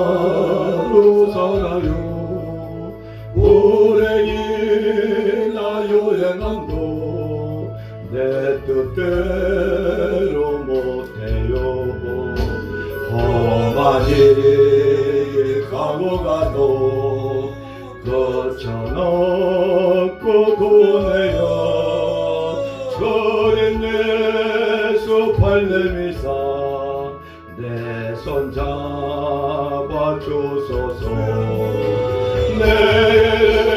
하루하루 살아요. 불행이나 여행함도 내 뜻대로 못해요. 험한 일이 가고 가도 거쳐놓고 보내요 저린 예수 발레미사 내 손 잡아 주소서.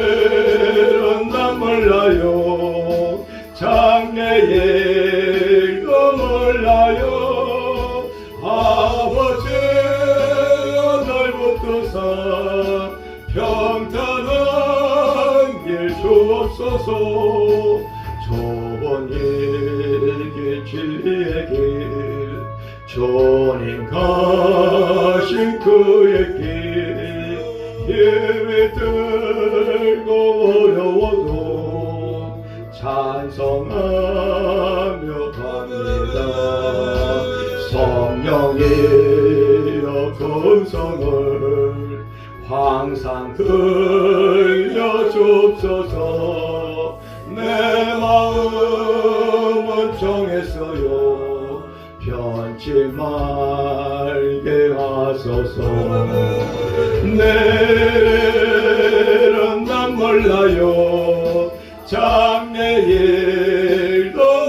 내일은 난 몰라요. 장래일도 몰라요. 아버지여 날 붙드사 평탄한 길 주옵소서 주님 가신 그의 길 예배 들고 어려워도 찬송하며 갑니다. 성령이여 금성을 항상 들려줍소서 변치 말게 하소서. 내일은 난 몰라요. 장래일도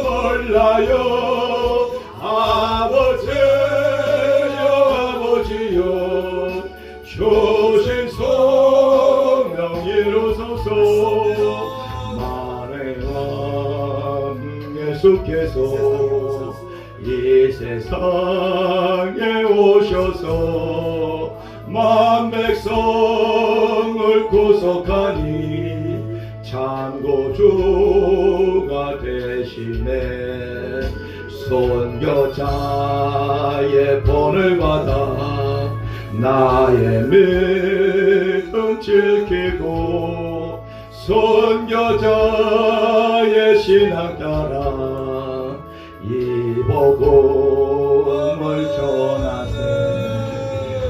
몰라요. 아버지여 아버지여 효신 성령 이루소서. 만행한 예수께서 이 세상에 오셔서 만 백성을 구속하니 참 고주가 되시네 손교자의 본을 받아 나의 믿음 지키고 손교자의 신앙 따라 이 복음을 전하세.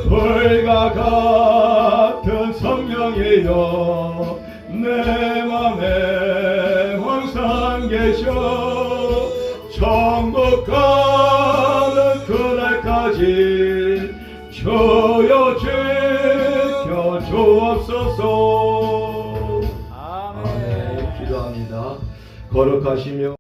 불과 같은 성령이여 내 맘에 항상 계셔. 천국 가는 그날까지 주여 지켜 주옵소서. 아멘. 기도합니다. 거룩하시며